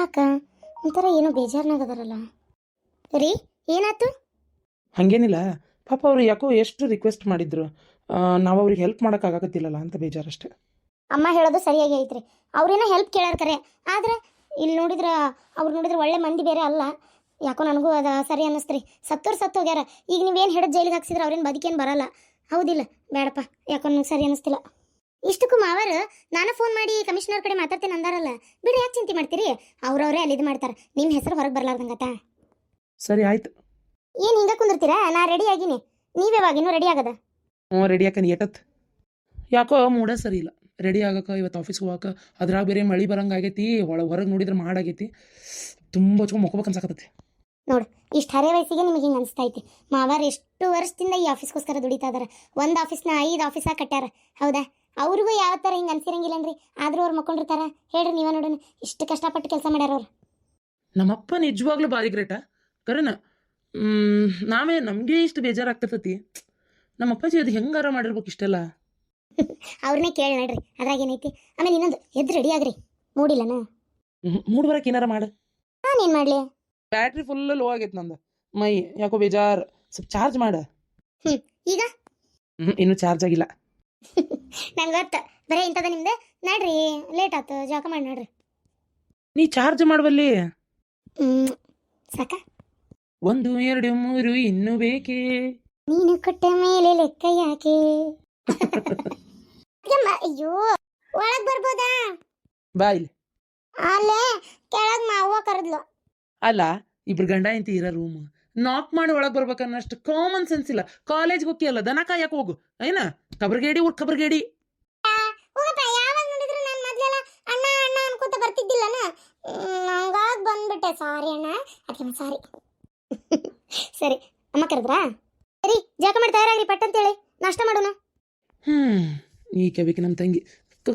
ಯಾಕ? ಒಂಥರ ಏನೋ ಬೇಜಾರ್ನಾಗದಾರಲ್ಲ. ರೀ ಏನಾಯ್ತು? ಹಾಗೇನಿಲ್ಲ. ಪಾಪ ಅವ್ರು ಯಾಕೋ ಎಷ್ಟು ರಿಕ್ವೆಸ್ಟ್ ಮಾಡಿದ್ರು. ನಾವು ಅವ್ರಿಗೆ ಹೆಲ್ಪ್ ಮಾಡೋಕ್ಕಾಗತ್ತಿಲ್ಲಲ್ಲ ಅಂತ ಬೇಜಾರಷ್ಟೇ. ಅಮ್ಮ ಹೇಳೋದು ಸರಿಯಾಗಿ ಐತ್ರಿ. ಅವ್ರೇನೋ ಹೆಲ್ಪ್ ಕೇಳಾರ ಕರೆ. ಆದ್ರೆ ಇಲ್ಲಿ ನೋಡಿದ್ರ ಅವ್ರು ನೋಡಿದ್ರೆ ಒಳ್ಳೆ ಮಂದಿ ಬೇರೆ ಅಲ್ಲ. ಯಾಕೋ ನನಗೂ ಅದ ಸರಿ ಅನ್ನಿಸ್ತ್ರಿ. ಸತ್ತೋರು ಸತ್ತು ಹೋಗ್ಯಾರ. ಈಗ ನೀವೇನು ಹಿಡಿದು ಜೈಲಿಗೆ ಹಾಕ್ಸಿದ್ರೆ ಅವ್ರೇನು ಬದುಕೇನು ಬರಲ್ಲ. ಹೌದಿಲ್ಲ ಬೇಡಪ್ಪ ಯಾಕೋ ನನಗೆ ಸರಿ ಅನ್ನಿಸ್ತಿಲ್ಲ. ಇಷ್ಟಕ್ಕೂ ಮಾವರು ನಾನು ಫೋನ್ ಮಾಡಿ ಕಮಿಷನರ್ ಕಡೆ ಮಾತಾಡ್ತೇನೆ ಅಂದಾರಲ್ಲ. ಬಿಡ್ರಿ ಯಾಕೆ ಚಿಂತೆ ಮಾಡ್ತೀರಿ? ಅವ್ರವ್ರೇ ಅಲ್ಲಿ ಇದು ಮಾಡ್ತಾರೆ. ನಿಮ್ಮ ಹೆಸರು ಹೊರಗೆ ಬರ್ಲಾರ್ದಂಗತ್ತ ಸರಿ ಆಯ್ತು. ಏನು ಹಿಂಗೆ ಕುಂದಿರ್ತೀರಾ? ನಾ ರೆಡಿ ಆಗಿನಿ. ನೀವೇ ಇನ್ನೂ ರೆಡಿ ಆಗದ? ಹ್ಞೂ ರೆಡಿ ಯಾಕಂದು ಏಟತ್. ಯಾಕೋ ಮೂಡ ಸರಿ ಇಲ್ಲ. ರೆಡಿ ಆಗಕ ಇವತ್ತು ಆಫೀಸ್ಗೆ ಹೋಗಕ ಅದ್ರಾಗ ಬೇರೆ ಮಳೆ ಬರಂಗೆ ಆಗೈತಿ ಒಳ ಹೊರಗೆ ನೋಡಿದ್ರೆ ಮಾಡಾಗೈತಿ ತುಂಬ ಹೊಚ್ಕೊಂಡು ಮುಖಬೇಕು ಅನ್ಸಕತ್ತೈತಿ. ನೋಡು ಇಷ್ಟು ಹರೆ ವಯಸ್ಸಿಗೆ ನಿಮಗೆ ಹಿಂಗೆ ಅನಿಸ್ತಾ ಐತಿ ಮಾವಾರ ಎಷ್ಟು ವರ್ಷದಿಂದ ಈ ಆಫೀಸ್ಗೋಸ್ಕರ ದುಡಿತಾ ಇದಾರೆ. ಒಂದು ಆಫೀಸ್ನ ಐದು ಆಫೀಸಾಗಿ ಕಟ್ಟ್ಯಾರ. ಹೌದಾ? ಅವ್ರಿಗೂ ಯಾವ ಥರ ಹಿಂಗೆ ಅನ್ಸಿರಂಗಿಲ್ಲನ್ರಿ? ಆದ್ರೂ ಅವ್ರು ಮಕ್ಕೊಂಡಿರ್ತಾರ. ಹೇಳ್ರಿ ನೀವೇ ನೋಡೋಣ. ಇಷ್ಟು ಕಷ್ಟಪಟ್ಟು ಕೆಲಸ ಮಾಡ್ಯಾರ ಅವ್ರು. ನಮ್ಮಪ್ಪ ನಿಜವಾಗ್ಲೂ ಭಾರಿ ಗ್ರೇಟ? ಕರೆನ ನಾವೇ ನಮಗೆ ಇಷ್ಟು ಬೇಜಾರಾಗ್ತಿರ್ತತಿ. ನಮ್ಮ ಅಪ್ಪಾಜಿ ಅದು ಹೆಂಗಾರ ಮಾಡಿರ್ಬೇಕು ಇಷ್ಟೆಲ್ಲ? ಅವ್ರನ್ನೇ ಕೇಳಿ ನೋಡ್ರಿ. ಅದ್ರಾಗ ಏನೈತಿ? ಆಮೇಲೆ ಇನ್ನೊಂದು ಎದ್ದು ರೆಡಿ ಆಗ್ರಿ. ಮೂಡಿಲ್ಲನ? ಮೂಡ್ ಬರಕ್ಕೆ ಏನಾರ ಮಾಡು. ನಾನೇನು ಮಾಡಲಿ? ಬ್ಯಾಟ್ರಿ ಫುಲ್ ಲೋ ಆಗೈತೆ ನಂದು. ಮೈ ಯಾಕೋ ಬೇಜಾರು. ಸ್ವಲ್ಪ ಚಾರ್ಜ್ ಮಾಡ. ಈಗ? ಹ್ಞೂ ಇನ್ನೂ ಚಾರ್ಜ್ ಆಗಿಲ್ಲ. ನಂಗೆ ಗೊತ್ತ. ಬರೀ ಇಂಥದ ನಿಮ್ದು? ನಡ್ರಿ ಲೇಟ್ ಆಯ್ತು ಜಾಕ ಮಾಡಿ ನೋಡ್ರಿ. ನೀ ಚಾರ್ಜ್ ಮಾಡುವಲ್ಲಿ? ಹ್ಮ್ ಸಾಕ. ಒಂದು ಎರಡು ಮೂರು ಇನ್ನು ಬೇಕೇ? ನೀನು ಕೊಟ್ಟ ಮೇಲೆ ಲೆಕ್ಕ ಯಾಕೆ? ಯಮ್ಮ, ಅಯ್ಯೋ ಒಳಗ್ ಬರ್ಬೋದಾ? ಬಾ ಇಲ್ಲಿ. ಅಲ್ಲೇ ಕೆಳಗ್ ಮಾವ ಕರೆದ್ಲು. ಅಲ್ಲ ಇಬ್ರು ಗಂಡ ಹೆಂಡತಿ ಇರೋ ರೂಮ್ ನಾಕ್ ಮಾಡಿ ಒಳಗೆ ಬರ್ಬೇಕನ್ನಷ್ಟು ಕಾಮನ್ ಸೆನ್ಸ್ ಇಲ್ಲ. ಕಾಲೇಜ್ಗೆ ಅಲ್ಲ ದನ ಕಾಯಕ್ಕೆ ಹೋಗು. ಏನ? ಕಬರ್ಗೇಡಿ ಊರ್ ಕಬರ್ಗೇಡಿ. ಬಂದ್ಬಿಟ್ಟೆ. ಸಾರಿ ಅಣ್ಣ. ಅದಕ್ಕೆ ಸಾರಿ ಸರಿ ಅಮ್ಮ ಕರೆದ್ರಾ? ಸರಿ ಜಾಕ ಮಾಡಿ ತಯಾರಾಗ್ರಿ ಪಟ್ ಅಂತೇಳಿ ನಾಷ್ಟ ಮಾಡೋಣ. ಹ್ಮ್ ಈ ಕವಿಕೆ ನಮ್ಮ ತಂಗಿ.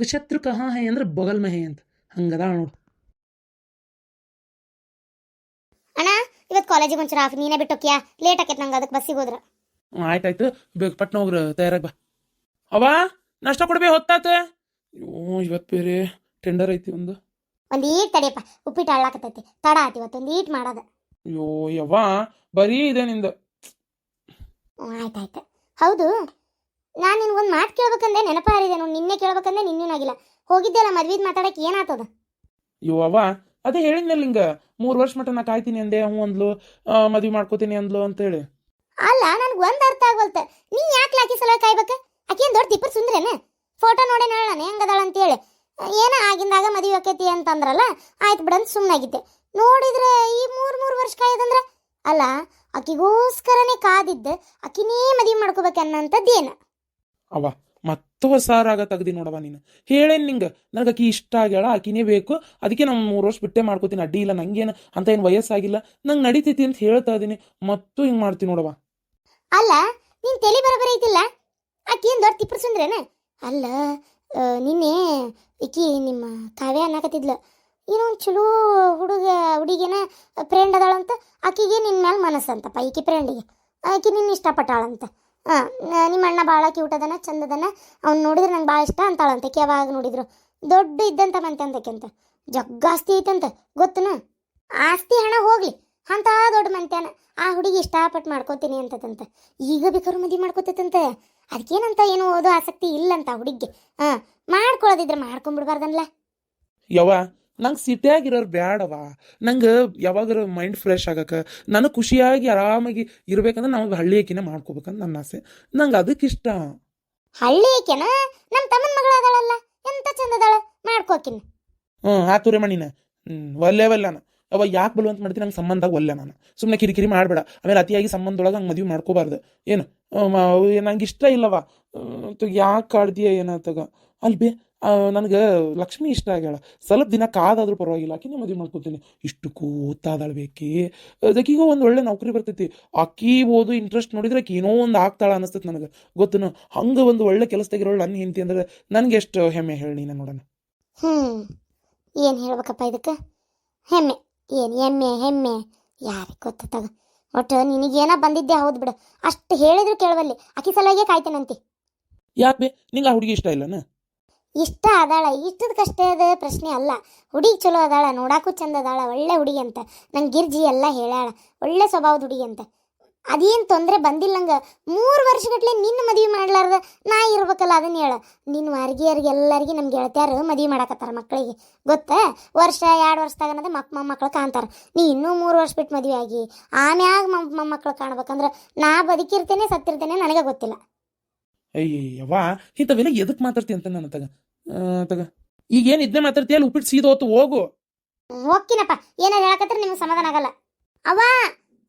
ಶತ್ರು ಕಹಾ ಹೇ ಅಂದ್ರೆ ಬಗಲ್ ಮಹೆ ಅಂತ. ಹಂಗದ ನೋಡು. ಅಣ್ಣ ಇವತ್ತು ಕಾಲೇಜಿಗೆ ಒಂಚೂರು ಆಫ್ ನೀನೇ ಬಿಟ್ಟೋಕ್ಯಾ? ಲೇಟ್ ಆಕೈತೆ ನಂಗೆ ಅದಕ್ಕೆ ಬಸ್ಸಿಗೆ ಹೋದ್ರ. ಆಯ್ತಾಯ್ತು. ಬೇಗ ಪಟ್ನ ಹೋಗ್ರ ತಯಾರಾಗಿ ಬಾ. ಅವಾ ನಾಷ್ಟ ಕೊಡ್ಬೇ ಹೊತ್ತಾತ? ಅಯ್ಯೋ ಇವತ್ತು ಬೇರೆ ಟೆಂಡರ್ ಐತಿ ಒಂದು. ಒಂದು ಈಟ್ ತಡಿಯಪ್ಪ. ಉಪ್ಪಿಟ್ಟು ಹಳ್ಳಾಕತ್ತೈತಿ. ತಡ ಆತಿ ಇವತ್ತು ಒಂದು ಈಟ್ ಮಾಡೋದು. ಅಯ್ಯೋ ಯವ್ವ ಬರೀ ಇದೆ ನಿಂದು. ಆಯ್ತಾಯ್ತು. ಹೌದು. ನಾನು ನಿನ್ಗೊಂದು ಮಾತು ಕೇಳ್ಬೇಕಂದ್ರೆ ನೆನಪ ಹಾರಿದೆ ನೋಡಿ. ನಿನ್ನೆ ಕೇಳ್ಬೇಕಂದ್ರೆ ನಿನ್ನೇನಾಗಿಲ್ಲ. ಹೋಗಿದ್ದೆಲ್ಲ ಮದ್ವಿದ್ ಮಾತಾಡಕ್ಕೆ ಏನಾಗ್ತದ ಅಯ್ಯೋ ಅವ್ವ ಅದೇ ಹೇಳಿದ್ನಲ್ಲ ಹಿಂಗ ಮೂರು ವರ್ಷ ಮಟ್ಟ ನಾ ಕಾಯ್ತೀನಿ ಅಂದೆ ಹ್ಞೂ ಅಂದ್ಲು ಮದುವೆ ಮಾಡ್ಕೋತೀನಿ ಅಂದ್ಲು ಅಂತೇಳಿ. ಅಲ್ಲ ನನ್ಗೆ ಒಂದು ಅರ್ಥ ಆಗವಲ್ತ ನೀ ಯಾಕೆ ಆಕಿ ಸಲ ಕಾಯ್ಬೇಕ? ಆಕೆ ಏನ್ ದೊಡ್ಡ ತಿಪ್ಪರ್ ಸುಂದ್ರೇನ? ಫೋಟೋ ನೋಡಿ ನಾನು ಹೆಂಗದಾಳ ಅಂತೇಳಿ ಏನ ಆಗಿಂದಾಗ ಮದುವೆ ಆಕೈತಿ ಅಂತಂದ್ರಲ್ಲ ಆಯ್ತು ಬಿಡಂತ ಸುಮ್ಮನಾಗಿದ್ದೆ ನೋಡಿದ್ರೆ ಈ ಮೂರು ಮೂರು ವರ್ಷ ಕಾಯ್ದಂದ್ರ? ಅಲ್ಲ ಆಕಿಗೋಸ್ಕರನೇ ಕಾದಿದ್ದೆ ಆಕಿನೇ ಮದುವೆ ಮಾಡ್ಕೋಬೇಕನ್ನಂಥದ್ದೇನು ಅವ ಮತ್ತೆ ಹೊಸಾರಾಗ ತೆಗ್ದಿ ನೋಡವ ನೀನು. ಹೇಳೇನು ನಿಂಗೆ? ನನಗೆ ಆಕಿ ಇಷ್ಟ ಆಗ್ಯಾಳ ಆಕಿನೇ ಬೇಕು. ಅದಕ್ಕೆ ನಾನು ಮೂರು ವರ್ಷ ಬಿಟ್ಟೆ ಮಾಡ್ಕೋತೀನಿ, ಅಡ್ಡಿ ಇಲ್ಲ, ನಂಗೇನು ಅಂತ ಏನು ವಯಸ್ಸಾಗಿಲ್ಲ. ನಂಗೆ ನಡೀತೈತಿ ಅಂತ ಹೇಳ್ತಾ ಇದ್ದೀನಿ ಮತ್ತು ಹಿಂಗೆ ಮಾಡ್ತೀನಿ ನೋಡವ ಅಲ್ಲ, ನೀನ್ ತಲೆ ಬರಬರ ಐತಿಲ್ಲ? ಆಕಿ ಏನ್ ದೊಡ್ಡ ತಿಪ್ಪರ್ ಸುಂದ್ರೇನ? ಅಲ್ಲ ನಿನ್ನೆ ಈಕಿ ನಿಮ್ಮ ಕಾವ್ಯ ಅನ್ನಕತ್ತಿದ್ಲು. ಏನೋ ಒಂದು ಚಲೋ ಹುಡುಗ, ಹುಡುಗಿನ ಫ್ರೆಂಡ್ ಅದಾಳಂತ. ಆಕಿಗೆ ನಿನ್ನ ಮೇಲೆ ಮನಸ್ಸಂತಪ್ಪ, ಈಕಿ ಫ್ರೆಂಡಿಗೆ ಆಕಿ ನಿನ್ನ ಇಷ್ಟಪಟ್ಟಾಳಂತ. ಹಾಂ ನಿಮ್ಮ ಅಣ್ಣ ಭಾಳ ಕ್ಯೂಟ್ ಅದನ ಚಂದ ಅದನ ಅವ್ನು ನೋಡಿದ್ರೆ ನಂಗೆ ಭಾಳ ಇಷ್ಟ ಅಂತಾಳಂತೆ ಯಾವಾಗ ನೋಡಿದ್ರು. ದೊಡ್ಡ ಇದ್ದಂತ ಮಂತೆ ಅಂತ ಜಗ್ಗಾಸ್ತಿ ಐತಂತ ಗೊತ್ತನ? ಆಸ್ತಿ ಹಣ ಹೋಗ್ಲಿ, ಅಂತ ದೊಡ್ಡ ಮಂತ್ಯಾನ. ಆ ಹುಡುಗಿ ಇಷ್ಟಪಟ್ಟು ಮಾಡ್ಕೋತೀನಿ ಅಂತದಂತ. ಈಗ ಬೇಕಾದ್ರೂ ಮದುವೆ ಮಾಡ್ಕೋತೈತಂತೆ. ಅದಕ್ಕೇನಂತ ಏನು ಓದೋ ಆಸಕ್ತಿ ಇಲ್ಲಂತ ಹುಡುಗಿಗೆ. ಹಾಂ ಮಾಡ್ಕೊಳ್ಳೋದಿದ್ರೆ ಮಾಡ್ಕೊಂಡ್ಬಿಡ್ಬಾರ್ದನ್ಲ ಯವ್ವ ನಂಗೆ ಸಿಟಿಯಾಗಿರೋರು ಬ್ಯಾಡವ? ನಂಗೆ ಯಾವಾಗಾರ ಮೈಂಡ್ ಫ್ರೆಶ್ ಆಗಕ್ಕೆ ನನಗೆ ಖುಷಿಯಾಗಿ ಆರಾಮಾಗಿ ಇರ್ಬೇಕಂದ್ರೆ ನಾವು ಹಳ್ಳಿ ಆಕಿನ ಮಾಡ್ಕೋಬೇಕಂತ ನನ್ನ ಆಸೆ. ನಂಗೆ ಅದಕ್ಕೆ ಇಷ್ಟ ಹಳ್ಳಿ ಏಕೆನ ನಮ್ಮ ತಮ್ಮನ ಮಗಳ ಅದಾಳಲ್ಲ ಎಂತ ಚಂದದಳ? ಮಾಡ್ಕೋಕಿನ. ಹ್ಞೂ ಆತುರೆ ಮಣಿನ ಹ್ಞೂ ಒಲ್ಲೆ ಒಲ್ಲನ ನಾನು ಅವ ಯಾಕೆ ಬಲವಂತ ಮಾಡ್ತೀನಿ ನಂಗೆ ಸಂಬಂಧ ಒಲ್ಲೆ ನಾನು ಸುಮ್ಮನೆ ಕಿರಿಕಿರಿ ಮಾಡಬೇಡ. ಆಮೇಲೆ ಅತಿಯಾಗಿ ಸಂಬಂಧದೊಳಗೆ ಹಂಗೆ ಮದುವೆ ಮಾಡ್ಕೋಬಾರ್ದು. ಏನು? ನಂಗೆ ಇಷ್ಟ ಇಲ್ಲವ? ಯಾಕೆ ಕಾಡ್ದೀಯ ಏನಾತಗ ಅಲ್ಲಿ ಬೇ ನನಗೆ ಲಕ್ಷ್ಮಿ ಇಷ್ಟ ಆಗ್ಯಾಳ. ಸ್ವಲ್ಪ ದಿನ ಕಾದಾದ್ರೂ ಪರವಾಗಿಲ್ಲ. ಆಕಿನೇ ಮದುವೆ ಮಾಡ್ಕೊತೀನಿ. ಇಷ್ಟು ಕೂತಾದಳ್ಬೇಕಿ ಅದಕ್ಕೀಗ ಒಂದು ಒಳ್ಳೆ ನೌಕರಿ ಬರ್ತೈತಿ. ಆಕಿ ಓದು ಇಂಟ್ರೆಸ್ಟ್ ನೋಡಿದ್ರೆ ಆಕಿ ಏನೋ ಒಂದು ಆಗ್ತಾಳ ಅನಿಸ್ತೈತೆ ನನಗೆ. ಗೊತ್ತನು? ಹಂಗೆ ಒಂದು ಒಳ್ಳೆ ಕೆಲಸದಾಗಿರೋಳು ನನ್ನ ಹೆಂಡತಿ ಅಂದ್ರೆ ನನಗೆ ಎಷ್ಟು ಹೆಮ್ಮೆ ಹೇಳಿ ನಾನು ನೋಡೋಣ. ಹ್ಮ್. ಏನು ಹೇಳ್ಬೇಕಪ್ಪ ಇದಕ್ಕೆ? ಹೆಮ್ಮೆ. ಏನು ಎಮ್ಮೆ ಹೆಮ್ಮೆ. ಯಾರಿಗೆ ಗೊತ್ತಾಗ ಒಟ್ಟು ನಿನಗೇನ ಬಂದಿದ್ದೆ ಹೌದು ಬಿಡು. ಅಷ್ಟು ಹೇಳಿದ್ರು ಕೇಳವಲ್ಲಿ ಅಕ್ಕಿ ಸಲುವಾಗೆ ಕಾಯ್ತೇನಂತೆ? ಯಾಕೆ ಬೇ? ನಿಂಗೆ ಆ ಹುಡುಗಿ ಇಷ್ಟ ಇಲ್ಲನ? ಇಷ್ಟ ಅದಾಳ, ಇಷ್ಟದ ಅದ ಪ್ರಶ್ನೆ ಅಲ್ಲ. ಹುಡುಗಿ ಚಲೋ ಅದಾಳ, ನೋಡಾಕು ಚಂದ ಅದಾಳ, ಒಳ್ಳೆ ಹುಡುಗಿ ಅಂತ. ನಂಗೆ ಗಿರ್ಜಿ ಎಲ್ಲ ಹೇಳ್ಯಾಳ, ಒಳ್ಳೆ ಸ್ವಭಾವದ ಹುಡುಗಿ ಅಂತ. ಅದೇನು ತೊಂದರೆ ಬಂದಿಲ್ಲ ನಂಗೆ. ಮೂರು ವರ್ಷಗಟ್ಲೆ ನಿನ್ನ ಮದುವೆ ಮಾಡ್ಲಾರ್ದ ನಾ ಇರ್ಬೇಕಲ್ಲ ಅದನ್ನ ಹೇಳ. ನಿನ್ನ ವಾರ್ಗಿಯರಿಗೆ ಎಲ್ಲರಿಗೆ ನಮ್ಮ ಹೇಳ್ತಾರ ಮದುವೆ ಮಾಡಕತ್ತಾರ ಮಕ್ಕಳಿಗೆ ಗೊತ್ತಾ? ವರ್ಷ, ಎರಡು ವರ್ಷದಾಗ ಅನ್ನೋದು ಮಕ್ ಮೊಮ್ಮಕ್ಳು ಕಾಣ್ತಾರೆ ನೀ ಇನ್ನೂ ಮೂರು ವರ್ಷ ಬಿಟ್ಟು ಮದುವೆ ಆಗಿ, ಆಮ್ಯಾಗ ಮೊಮ್ಮಕ್ಳು ಕಾಣ್ಬೇಕಂದ್ರೆ ನಾ ಬದುಕಿರ್ತೇನೆ, ಸತ್ತಿರ್ತೇನೆ, ನನಗೆ ಗೊತ್ತಿಲ್ಲ. ಅಯ್ಯವ್ವ ಇಂಥವೆಲ್ಲ ಎದಕ್ಕೆ ಮಾತಾಡ್ತಿ ಅಂತ ನನ್ನ ತಗ? ತಗ. ಈಗೇನು ಇದನ್ನೇ ಮಾತಾಡ್ತೀಯಲ್ಲ ಉಪ್ಪಿಟ್ಟು ಸೀದೋತು ಹೋಗು. ಹೋಗ್ತೀನಪ್ಪ. ಏನಾರ ಹೇಳಕತ್ರ ನಿಮ್ಗೆ ಸಮಾಧಾನ ಆಗಲ್ಲ. ಅವ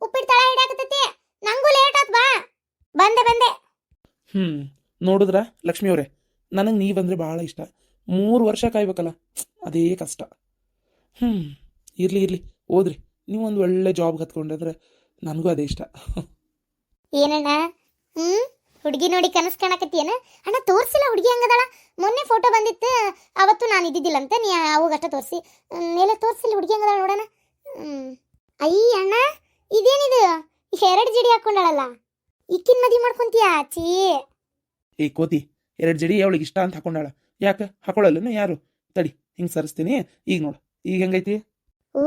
ಉಪ್ಪಿಟ್ಟು ತಳ ಹಿಡಿಯಾಕತ್ತೈತಿ. ನಂಗೂ ಲೇಟ್ ಆತ್ ಬಾ. ಬಂದೆ ಬಂದೆ. ಹ್ಮ್ ನೋಡಿದ್ರ? ಲಕ್ಷ್ಮಿ ಅವರೇ ನನಗೆ ನೀ ಬಂದ್ರೆ ಭಾಳ ಇಷ್ಟ. ಮೂರು ವರ್ಷ ಕಾಯ್ಬೇಕಲ್ಲ. ಅದೇ ಕಷ್ಟ. ಹ್ಮ್ ಇರ್ಲಿ ಇರ್ಲಿ. ಓದ್ರಿ ನೀವೊಂದು ಒಂದು ಒಳ್ಳೆ ಜಾಬ್ ಹತ್ಕೊಂಡ್ರೆ ನನಗೂ ಅದೇ ಇಷ್ಟ. ಏನಣ್ಣ? ಹ್ಮ್? ಹುಡುಗಿ ನೋಡಿ ಕನಸು ಕಾಣಕತ್ತೀಯನ? ಅಣ್ಣ ತೋರಿಸಿಲ್ಲ ಹುಡುಗಿ ಹಂಗದಾಳ? ಮೊನ್ನೆ ಫೋಟೋ ಬಂದಿತ್ತು ಅವತ್ತು ನಾನು ಇದ್ದಿದ್ದಿಲ್ಲ ಅಂತ ನೀ ಅವಾಗಷ್ಟ ತೋರಿಸಿ. ಮೇಲೆ ತೋರಿಸಿಲ್ಲ ಹುಡುಗಿ ಹಂಗದಾಳ ನೋಡೋಣ. ಅಯ್ಯ ಅಣ್ಣ ಇದೇನಿದು? ಎರಡು ಜಡಿ ಹಾಕೊಂಡಾಳಲ್ಲ? ಇಕ್ಕಿನ ಮದಿ ಮಾಡ್ಕೊಂತೀಯಾ ಚೀ ಏ ಕೋತಿ ಎರಡು ಜಡಿ ಅವಳಿಗೆ ಇಷ್ಟ ಅಂತ ಹಾಕೊಂಡಾಳ. ಯಾಕೆ? ಹಾಕೊಳ್ಳಲ್ಲ ಯಾರು? ತಡಿ ಹಿಂಗೆ ಸರಿಸ್ತೀನಿ. ಈಗ ನೋಡು ಈಗ ಹೆಂಗೈತಿ? ಓ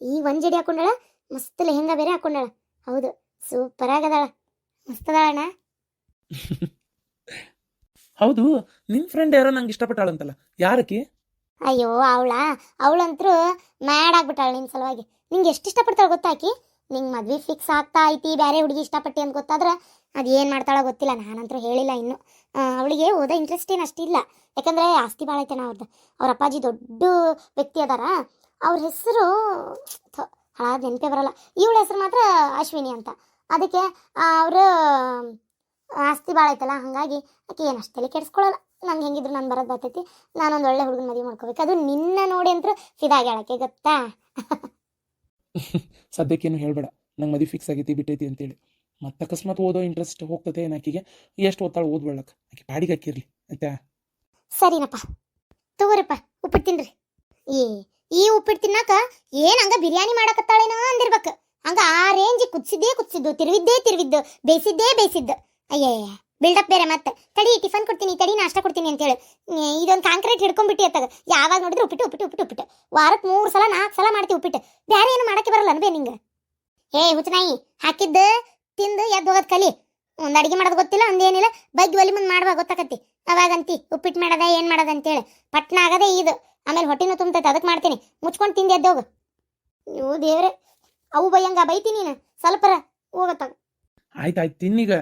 ಈ ಒಂದ್ ಜಡಿ ಹಾಕೊಂಡಾಳ? ಮಸ್ತ್ ಲೆಹಂಗಾ ಬೇರೆ ಹಾಕೊಂಡಾಳ. ಹೌದು ಸೂಪರ್ ಆಗದಾಳ. ಮಸ್ತ್ ಅದಾಳಣ್ಣ ಹೌದು, ನಿನ್ ಫ್ರೆಂಡ್ ಯಾರೋ ನಂಗೆ ಇಷ್ಟಪಟ್ಟಾಳಂತಲ್ಲ, ಯಾರಕ್ಕೆ? ಅಯ್ಯೋ, ಅವಳ, ಅವಳಂತ್ರು ಮ್ಯಾಡ್ ಆಗ್ಬಿಟ್ಟಾಳ ನಿನ್ ಸಲುವಾಗಿ. ನಿಂಗೆ ಎಷ್ಟು ಇಷ್ಟಪಡ್ತಾಳ ಗೊತ್ತಾಕಿ ನಿಂಗೆ ಮದ್ವೆ ಫಿಕ್ಸ್ ಆಗ್ತಾ ಐತಿ ಬೇರೆ ಹುಡುಗಿ ಇಷ್ಟಪಟ್ಟಿ ಅಂತ ಗೊತ್ತಾದ್ರೆ ಅದು ಏನು ಮಾಡ್ತಾಳೋ ಗೊತ್ತಿಲ್ಲ, ನಾನಂತರೂ ಹೇಳಿಲ್ಲ ಇನ್ನು. ಅವಳಿಗೆ ಓದೋ ಇಂಟ್ರೆಸ್ಟ್ ಏನು ಅಷ್ಟಿಲ್ಲ ಯಾಕಂದ್ರೆ ಆಸ್ತಿ ಭಾಳ ಐತೆ ಅವ್ರದ್ದು ಅವ್ರ ಅಪ್ಪಾಜಿ ದೊಡ್ಡ ವ್ಯಕ್ತಿ ಅದಾರ. ಅವ್ರ ಹೆಸರು ಹಳಾದ ನೆನಪೇ ಬರಲ್ಲ. ಇವಳ ಹೆಸರು ಮಾತ್ರ ಅಶ್ವಿನಿ ಅಂತ. ಅದಕ್ಕೆ ಅವರು ಆಸ್ತಿ ಭಾಳ ಐತಲ್ಲ ಹಾಗಾಗಿ ಆಕೆ ಏನು ಅಷ್ಟೆಲ್ಲ ಕೆಡಿಸ್ಕೊಳ್ಳಲ್ಲ ನಂಗೆ ಹೆಂಗಿದ್ರು ನಾನು ಬರೋದು ಬರ್ತೈತಿ ನಾನೊಂದು ಒಳ್ಳೆ ಹುಡುಗನ ಮದುವೆ ಮಾಡ್ಕೋಬೇಕು. ಅದು ನಿನ್ನ ನೋಡಿ ಅಂತೂ ಫಿದಾಗ್ಯಾಳಕ್ಕೆ ಗೊತ್ತಾ? ಸದ್ಯಕ್ಕೇನು ಹೇಳ್ಬೇಡ. ನಂಗೆ ಮದುವೆ ಫಿಕ್ಸ್ ಆಗೈತಿ ಬಿಟ್ಟೈತಿ ಅಂತೇಳಿ. ಮತ್ತೆ ಅಕಸ್ಮಾತ್ ಓದೋ ಇಂಟ್ರೆಸ್ಟ್ ಹೋಗ್ತದೆ ಏನು ಆಕಿಗೆ? ಎಷ್ಟು ಓದ್ತಾಳೆ ಓದ್ಬೇಡಕ್ಕೆ ಆಕೆ ಪಾಡಿಗೆ ಹಾಕಿರ್ಲಿ ಆಯ್ತಾ? ಸರಿನಪ್ಪ. ತಗೋರಿಪ್ಪ ಉಪ್ಪಿಟ್ಟು ತಿನ್ರಿ. ಏ ಈ ಉಪ್ಪಿಟ್ಟು ತಿನ್ನಾಕ ಏನು ಹಂಗ ಬಿರಿಯಾನಿ ಮಾಡಕತ್ತಾಳೇನೋ ಅಂದಿರ್ಬೇಕು. ಹಂಗ ಆ ರೇಂಜ್ ಕುದಿಸಿದ್ದೇ ಕುದಿಸಿದ್ದು ತಿರುವಿದ್ದೇ ತಿರುವಿದ್ದು ಬೇಯಿಸಿದ್ದೇ ಬೇಯಿಸಿದ್ದು. ಅಯ್ಯೇ ಬಿಲ್ಡಪ್ ಬೇರೆ ಮತ್ತೆ ತಡಿ ಟಿಫನ್ ಕೊಡ್ತೀನಿ, ತಡಿ, ನಾಷ್ಟ ಕೊಡ್ತೀನಿ ಅಂತೇಳಿ. ಇದೊಂದು ಕಾಂಕ್ರೀಟ್ ಹಿಡ್ಕೊಂಡ್ಬಿಟ್ಟು ಅತ್ತಾಗ. ಯಾವಾಗ ನೋಡಿದ್ರು ಉಪ್ಪಿಟ್ಟು ಉಪ್ಪಿಟ್ಟು ಉಪ್ಪಿಟ್ಟು ಉಪ್ಪಿಟ್ಟು. ವಾರಕ್ಕೆ ಮೂರು ಸಲ ನಾಲ್ಕು ಸಲ ಮಾಡ್ತೀವಿ ಉಪ್ಪಿಟ್ಟು. ಬೇರೆ ಏನು ಮಾಡಕ್ಕೆ ಬರಲ್ಲ ಅನ್ಬೇ ನಿಂಗೆ. ಏ, ಹುಚ್ಚನಾಯಿ, ಹಾಕಿದ್ದು, ತಿಂದು, ಎದ್ದು ಹೋಗೋದು ಕಲಿ. ಒಂದು ಅಡಿಗೆ ಮಾಡೋದು ಗೊತ್ತಿಲ್ಲ ಒಂದೇನಿಲ್ಲ ಬಗ್ಗೆ ಒಲಿ ಮುಂದೆ ಮಾಡುವಾಗ ಗೊತ್ತಾಕತ್ತಿ. ಅವಾಗಂತಿ, ಉಪ್ಪಿಟ್ಟು ಮಾಡದ, ಏನು ಮಾಡೋದು ಅಂತೇಳಿ. ಪಟ್ನ ಆಗದೆ ಇದು. ಆಮೇಲೆ ಹೊಟ್ಟೆನೂ ತುಂಬತೈತೆ ಅದಕ್ಕೆ ಮಾಡ್ತೀನಿ. ಮುಚ್ಕೊಂಡು ತಿಂದು ಎದ್ದೋಗು ನೀವು ದೇವ್ರೆ, ಅವು ಬೈಯಂಗ ಬೈತಿ ನೀನು. ಸ್ವಲ್ಪರ ಹೋಗತ್ತಾಗ. ಆಯ್ತು, ತಿನ್ನೀಗ.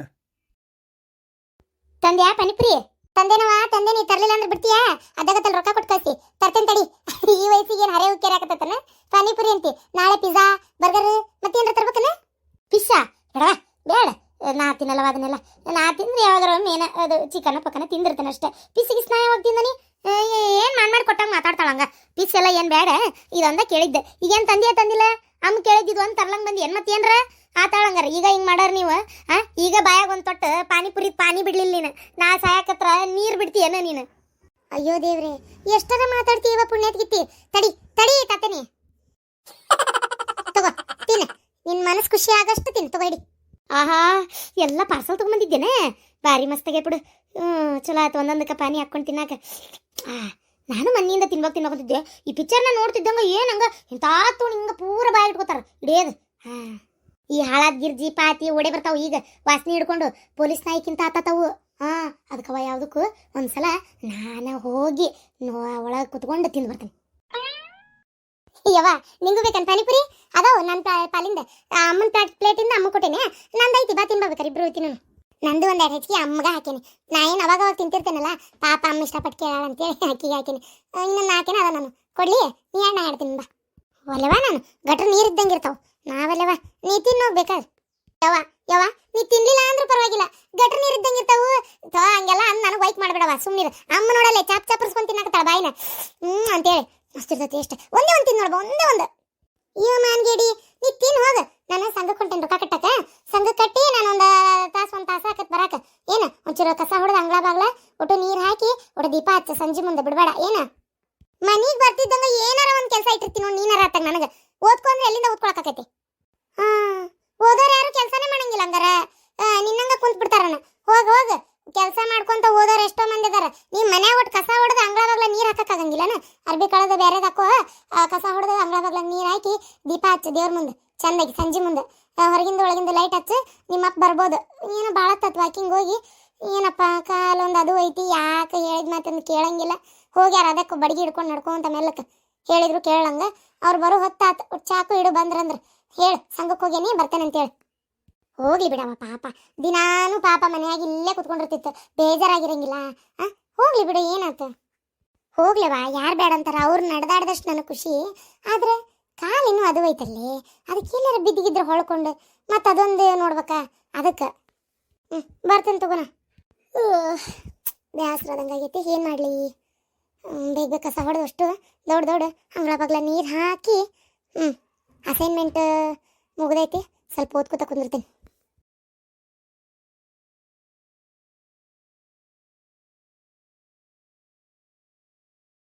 ತಂದ್ಯಾ ಪನಿಪುರಿ? ತಂದೆನವ ತಂದೆ ನೀ ತರ್ಲಿಲ್ಲ ಅಂದ್ರೆ ಬಿಡ್ತೀಯಾ? ಅದಾಗತ್ತಲ್ಲಿ ರೊಕ್ಕ ಕೊಟ್ಟು ಕಳಿಸಿ. ತರ್ತೇನೆ ತಡಿ. ಈ ವಯಸ್ಸಿಗೆ ಏನು ಹರೆ ಉಕ್ಕೇರಿ ಹಾಕತ್ತನ ಪಾನಿಪುರಿ ಅಂತಿ. ನಾಳೆ ಪಿಜ್ಜಾ, ಬರ್ಗರ್, ಮತ್ತೇನ್ರ ತರ್ಬೇಕನ? ಪಿಜ್ಜಾ? ಬೇಡವಾ? ಬೇಡ. ನಾ ತಿನ್ನಲ್ಲವ ಅದನ್ನೆಲ್ಲ. ನಾ ತಿಂದ್ರೆ ಯಾವಾಗ ಮೇನ ಅದು ಚಿಕನ್ ಪಕ್ಕನ ತಿಂದಿರ್ತಾನೆ ಅಷ್ಟೇ. ಪಿಸ್ಸಿಗೆ ಸ್ನಾಯ ಯಾವಾಗ ತಿಂದನಿ? ಏನು ಮಾಡಿ ಮಾಡಿ ಕೊಟ್ಟಂಗೆ ಮಾತಾಡ್ತಾಳಂಗ ಪಿಸ್ ಎಲ್ಲ ಏನ್ ಬೇಡ. ಇದೊಂದ ಕೇಳಿದ್ದೆ. ಈಗೇನು ತಂದೆಯ ತಂದಿಲ್ಲ? ಅಮ್ಮ ಕೇಳಿದ್ದು ಅಂತ ತರ್ಲಂಗ್ ಬಂದು ಏನು ಮತ್ತೇನ್ರ? ಆತಾಳಂಗಾರ ಈಗ ಹಿಂಗೆ ಮಾಡಾರ ನೀವು? ಆ? ಈಗ ಬಾಯಾಗ ಒಂದು ತೊಟ್ಟು ಪಾನಿಪುರಿ ಪಾನಿ ಬಿಡ್ಲಿಲ್ಲ ನೀನು. ನಾ ಸಾಯಕತ್ರ ನೀರು ಬಿಡ್ತೀಯನ ನೀನು? ಅಯ್ಯೋ ದೇವ್ರೆ ಎಷ್ಟರ ಮಾತಾಡ್ತೀವ ಪುಣ್ಯತ್ಗಿತ್ತಿ ತಡಿ ತಡಿ ತಾತನಿ ತಗೋ ತಿನ್ನ. ನಿನ್ನ ಮನಸ್ಸು ಖುಷಿ ಆಗಷ್ಟು ತಿನ್ ತಗೋಡಿ ಆಹಾ ಎಲ್ಲ ಪಾರ್ಸಲ್ ತೊಗೊಂಬಂದಿದ್ದೇನೆ? ಭಾರಿ ಮಸ್ತಾಗೆ ಬಿಡು. ಹ್ಞೂ ಚಲೋ ಆಯ್ತು. ಒಂದೊಂದಕ್ಕೆ ಪಾನಿ ಹಾಕ್ಕೊಂಡು ತಿನ್ನಾಕ. ಆ, ನಾನು ಮನೆಯಿಂದ ತಿನ್ಬೇಕು ತಿನ್ಬೇಕಂತಿದ್ದೆ ಈ ಪಿಕ್ಚರ್ನ ನೋಡ್ತಿದ್ದಂಗ ಏನಂಗ ಇಂಥ ತೋಣಿ ಹಿಂಗೆ ಪೂರ ಬಾಯಿ ಇಟ್ಕೋತಾರೆ. ಇಡೇದು. ಹಾ ಈ ಹಾಳಾದ ಗಿರ್ಜಿ ಪಾತಿ ಓಡೆ ಬರ್ತಾವ. ಈಗ ವಾಸನೆ ಹಿಡ್ಕೊಂಡು ಪೊಲೀಸ್ ನಾಯಿಕ್ಕಿಂತ ಆತಾತವು. ಹಾ ಅದಕ್ಕವ ಯಾವುದಕ್ಕೂ ಒಂದ್ಸಲ ನಾನು ಹೋಗಿ ಒಳಗೆ ಕುತ್ಕೊಂಡು ತಿಂದು ಬರ್ತೀನಿ. ಯವ್ವ, ನಿಂಗೂ ಬೇಕನ್ ಪಾನಿಪುರಿ? ಅದಾವ ನನ್ನ ಪಾಲಿಂದ. ಅಮ್ಮನ ಪ್ಲೇಟ್ ಪ್ಲೇಟಿಂದ ಅಮ್ಮ ಕೊಟ್ಟೇನೆ. ನಂದೈತಿ ಬಾ ತಿನ್ಬೇಕಾರೆ ಇಬ್ರು ತಿನ್ನು ನಂದು ಒಂದು ಎರಡು ಹೆಚ್ಚಿಗೆ ಅಮ್ಮಗ ಹಾಕೇನಿ. ನಾ ಏನು ಅವಾಗ ಅವಾಗ ತಿಂತಿರ್ತೇನಲ್ಲ, ಪಾಪ ಅಮ್ಮ ಇಷ್ಟಪಟ್ಟು ಕೇಳಾಳ ಅಂತೇಳಿ ಅಕ್ಕಿಗೆ ಹಾಕೇನಿ. ನಾನು ಹಾಕೇನ ಅದ ನಾನು. ಕೊಡಲಿ, ನೀ ಅಣ್ಣ ಆಡ್ತೀನಿ ಬಾ ಒಲೆವಾ ನಾನು, ಗಟ್ರ ನೀರು ಇದ್ದಂಗೆ ಇರ್ತಾವ. ನಾವಲ್ಲವ, ನೀ ತಿನ್ನೋಗ್ಬೇಕಾದ್ರೆ ಯವ ಯವ ನೀ ತಿನ್ಲಿಲ್ಲ ಅಂದ್ರೂ ಪರವಾಗಿಲ್ಲ. ಗಟ್ರ ನೀರು ಇದ್ದಂಗೆ ಇರ್ತಾವು. ತೋ ಹಂಗೆಲ್ಲ ಅಂದ್ ನನಗೆ ವೈಟ್ ಮಾಡ್ಬೇಡವ ಸುಮ್ಮನೆ ಅಮ್ಮ ನೋಡಲ್ಲ, ಚಾಪ್ ಚಾಪರ್ಸ್ಕೊಂಡು ತಿನ್ನಕತ್ತಾಳ ಬಾಯಿನ. ಹ್ಮ್, ಅಂತೇಳಿ. ಮಸ್ತ್ ಇರ್ತೈತಿ ಎಷ್ಟು ಒಂದೇ ಒಂದು ತಿನ್ ನೋಡ್ಬಾ, ಒಂದೇ ಒಂದು. ಇವ ಮಾನ್ಗೇಡಿ, ನೀ ತಿನ್ ಹೋಗ. ನಾನು ಸಂಘಕ್ಕೆ ಹೊಂಟೇನಿ ರೊಕ್ಕ ಕಟ್ಟಕ ಸಂಘ ಕಟ್ಟಿ ನಾನು ಒಂದು ತಾಸು ಒಂದು ತಾಸು ಹಾಕತ್ ಬರಾಕ. ಏನು, ಒಂಚೂರು ಕಸ ಹೊಡೆದು ಅಂಗಳ ಬಾಗ್ಲ, ಒಟ್ಟು ನೀರು ಹಾಕಿ, ಒಟ್ಟು ದೀಪ ಹಚ್ಚ, ಸಂಜೆ ಮುಂದೆ ಬಿಡಬೇಡ, ಏನ? ಮನೀಗ್ ಬರ್ತಿದ್ದಂಗ ಏನಾರ ಒಂದು ಕೆಲಸ ಇಟ್ಟಿರ್ತೀನಿ ನೋಡಿ, ನೀನಾರ ಆತಾಗ ನನಗೆ ಓದ್ಕೊ ಅಂದ್ರೆ ಎಲ್ಲಿಂದ ಓದ್ಕೊಳಕೈತಿ ಹಾ ಓದೋರು ಯಾರು ಕೆಲಸನೇ ಮಾಡಂಗಿಲ್ಲ ಹಂಗಾರ ಆ, ನಿನ್ನಂಗ ಕುಂತ್ ಬಿಡ್ತಾರನ ಹೋಗ ಹೋಗ ಕೆಲಸ ಮಾಡ್ಕೊಂತ ಹೋದವ್ರು ಎಷ್ಟೋ ಮಂದಿ ಇದಾರ ನೀವ್ ಮನ್ಯಾಗ ಒಟ್ಟು ಕಸ ಹೊಡೆದು ಅಂಗಳ ಬಾಗ್ಲ ನೀರು ಹಾಕಕ್ಕಾಗಂಗಿಲ್ಲನ ಅರ್ಬಿ ಕಳೆದ ಬೇರೆ ಹಾಕೋ ಕಸ ಹೊಡೆದು ಅಂಗಳ ಬಾಗ್ಲ ನೀರು ಹಾಕಿ ದೀಪ ಹಚ್ಚ ದೇವ್ರ ಮುಂದೆ, ಚಂದಾಗಿ ಸಂಜೆ ಮುಂದೆ. ಹೊರಗಿಂದ ಒಳಗಿಂದ ಲೈಟ್ ಹಚ್ಚಿ, ನಿಮ್ಮ ಅಪ್ಪ ಬರ್ಬೋದು. ಏನು ಭಾಳ ತತ್ ವಾಕಿಂಗ್ ಹೋಗಿ, ಏನಪ್ಪ, ಕಾಲೊಂದು ಅದು ಐತಿ, ಯಾಕೆ ಹೇಳಿದ ಮಾತಂದು ಕೇಳಂಗಿಲ್ಲ. ಹೋಗ್ಯಾರ ಅದಕ್ಕೆ ಬಡಗಿ ಹಿಡ್ಕೊಂಡು ನಡ್ಕೊಂತ ಮೆಲ್ಲಕ್ಕೆ ಹೇಳಿದ್ರು, ಕೇಳಂಗ. ಅವ್ರು ಬರೋ ಹೊತ್ತಾತ ಚಾಕು ಹಿಡು ಬಂದ್ರಂದ್ರ ಹೇಳು ಸಂಘಕ್ಕೆ ಹೋಗ್ಯಾನಿ ಬರ್ತೇನೆ ಅಂತೇಳಿ ಹೋಗ್ಲಿ ಬಿಡವ ಪಾಪ. ದಿನಾನು ಪಾಪ ಮನೆಯಾಗಿ ಇಲ್ಲೇ ಕುತ್ಕೊಂಡಿರ್ತಿತ್ತು. ಬೇಜಾರಾಗಿರಂಗಿಲ್ಲ, ಆ? ಹೋಗ್ಲಿ ಬಿಡು, ಏನಾತ? ಹೋಗ್ಲವ? ಯಾರು ಬೇಡ ಅಂತಾರ? ಅವ್ರು ನಡೆದಾಡ್ದಷ್ಟು ನನಗೆ ಖುಷಿ. ಆದ್ರೆ ಕಾಲಿನೂ ಅದು ಐತಲ್ಲಿ ಅದಕ್ಕೆ ಎಲ್ಲಾರ ಬಿದ್ದಿಗಿದ್ರೆ ಹೊಳ್ಕೊಂಡು ಮತ್ತೆ ಅದೊಂದು ನೋಡ್ಬೇಕಾ? ಅದಕ್ಕೆ. ಹ್ಞೂ ಬರ್ತೇನೆ ತಗೋಣ. ಆಗೈತಿ. ಏನು ಮಾಡಲಿ? ಬೇಗ ಬೇಗ ಕಸ ಹೊಡೆದಷ್ಟು ದೊಡ್ಡ ದೊಡ್ಡ ಅಂಗಳ ಬಗ್ಲ ನೀರು ಹಾಕಿ ಹ್ಞೂ ಅಸೈನ್ಮೆಂಟ್ ಮುಗ್ದೈತಿ. ಸ್ವಲ್ಪ ಓದ್ಕೊತ ಕುಂದಿರ್ತೀನಿ.